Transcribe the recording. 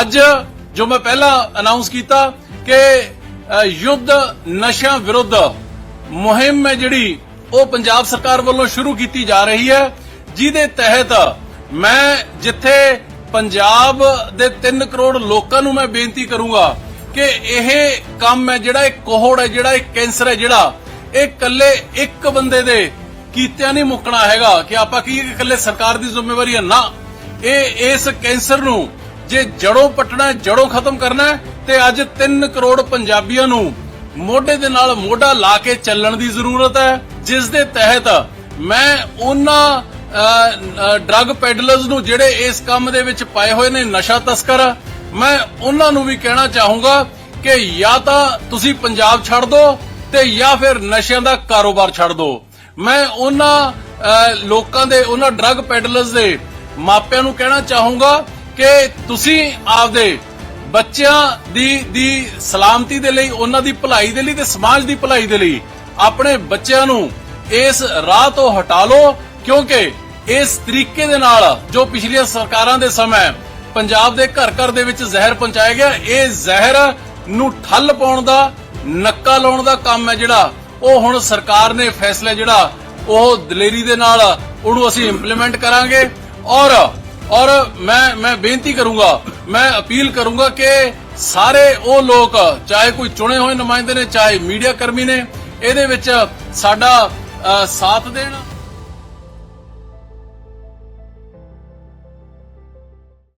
ਅੱਜ ਜੋ ਮੈਂ ਪਹਿਲਾਂ ਅਨਾਉਂਸ ਕੀਤਾ ਕਿ ਯੁੱਧ ਨਸ਼ਿਆਂ ਵਿਰੁੱਧ ਮੁਹਿੰਮ ਹੈ ਜਿਹੜੀ, ਉਹ ਪੰਜਾਬ ਸਰਕਾਰ ਵੱਲੋਂ ਸ਼ੁਰੂ ਕੀਤੀ ਜਾ ਰਹੀ ਹੈ। ਜਿਹਦੇ ਤਹਿਤ ਮੈਂ ਜਿੱਥੇ ਪੰਜਾਬ ਦੇ 3 ਕਰੋੜ ਲੋਕਾਂ ਨੂੰ ਮੈਂ ਬੇਨਤੀ ਕਰੂੰਗਾ ਕਿ ਇਹ ਕੰਮ ਹੈ ਜਿਹੜਾ ਇਹ ਕੋਹੜ ਹੈ, ਜਿਹੜਾ ਇਹ ਕੈਂਸਰ ਹੈ, ਜਿਹੜਾ ਇਹ ਇਕੱਲੇ ਇੱਕ ਬੰਦੇ ਦੇ ਕੀਤਿਆਂ ਨਹੀਂ ਮੁੱਕਣਾ ਹੈਗਾ ਕਿ ਆਪਾਂ ਕੀ ਇਹ ਇਕੱਲੇ ਸਰਕਾਰ ਦੀ ਜ਼ਿੰਮੇਵਾਰੀ ਹੈ? ਨਾ। ਇਹ ਇਸ ਕੈਂਸਰ ਨੂੰ ਜੇ ਜੜੋਂ ਪਟਣਾ ਹੈ ਜੜੋਂ ਖਤਮ ਕਰਨਾ ਤੇ ਅੱਜ 3 ਕਰੋੜ ਪੰਜਾਬੀਆਂ ਨੂੰ ਮੋਢੇ ਦੇ ਨਾਲ ਮੋਢਾ ਲਾ ਕੇ ਚੱਲਣ ਦੀ ਜ਼ਰੂਰਤ ਹੈ, ਜਿਸ ਦੇ ਤਹਿਤ ਮੈਂ ਉਹਨਾਂ ਡਰੱਗ ਪੈਡਲਰਸ ਨੂੰ ਜਿਹੜੇ ਇਸ ਕੰਮ ਦੇ ਵਿੱਚ ਪਾਏ ਹੋਏ ਨੇ, ਨਸ਼ਾ ਤਸਕਰ, ਮੈਂ ਉਹਨਾਂ ਨੂੰ ਵੀ ਕਹਿਣਾ ਚਾਹੂੰਗਾ ਕਿ ਜਾਂ ਤਾਂ ਤੁਸੀਂ ਪੰਜਾਬ ਛੱਡ ਦਿਓ ਤੇ ਜਾਂ ਫਿਰ ਨਸ਼ਿਆਂ ਦਾ ਕਾਰੋਬਾਰ ਛੱਡ ਦਿਓ ਮੈਂ ਉਹਨਾਂ ਲੋਕਾਂ ਦੇ, ਉਹਨਾਂ ਡਰੱਗ ਪੈਡਲਰਸ ਦੇ ਮਾਪਿਆਂ ਨੂੰ ਕਹਿਣਾ ਚਾਹੂੰਗਾ ਕਿ ਤੁਸੀਂ ਆਪਦੇ ਬੱਚਿਆਂ ਦੀ ਦੀ ਸਲਾਮਤੀ ਦੇ ਲਈ, ਉਹਨਾਂ ਦੀ ਭਲਾਈ ਦੇ ਲਈ ਤੇ ਸਮਾਜ ਦੀ ਭਲਾਈ ਦੇ ਲਈ ਆਪਣੇ ਬੱਚਿਆਂ ਨੂੰ ਇਸ ਰਾਹ ਤੋਂ ਹਟਾ ਲਓ, ਕਿਉਂਕਿ ਇਸ ਤਰੀਕੇ ਦੇ ਨਾਲ ਜੋ ਪਿਛਲੀਆਂ ਸਰਕਾਰਾਂ ਦੇ ਸਮੇਂ ਪੰਜਾਬ ਦੇ ਘਰ ਘਰ ਦੇ ਵਿੱਚ ਜ਼ਹਿਰ ਪਹੁੰਚਾਇਆ ਗਿਆ, ਇਹ ਜ਼ਹਿਰ ਨੂੰ ਠੱਲ ਪਾਉਣ ਦਾ, ਨੱਕਾ ਲਾਉਣ ਦਾ ਕੰਮ ਹੈ ਜਿਹੜਾ ਉਹ ਹੁਣ ਸਰਕਾਰ ਨੇ ਫੈਸਲਾ ਜਿਹੜਾ ਉਹ ਦਲੇਰੀ ਦੇ ਨਾਲ ਉਹਨੂੰ ਅਸੀਂ ਇੰਪਲੀਮੈਂਟ ਕਰਾਂਗੇ ਔਰ ਔਰ ਮੈਂ ਮੈਂ ਬੇਨਤੀ ਕਰੂੰਗਾ, ਮੈਂ ਅਪੀਲ ਕਰੂੰਗਾ ਕਿ ਸਾਰੇ ਉਹ ਲੋਕ, ਚਾਹੇ ਕੋਈ ਚੁਣੇ ਹੋਏ ਨੁਮਾਇੰਦੇ ਨੇ, ਚਾਹੇ ਮੀਡੀਆ ਕਰਮੀ ਨੇ, ਇਹਦੇ ਵਿੱਚ ਸਾਡਾ ਸਾਥ ਦੇਣ।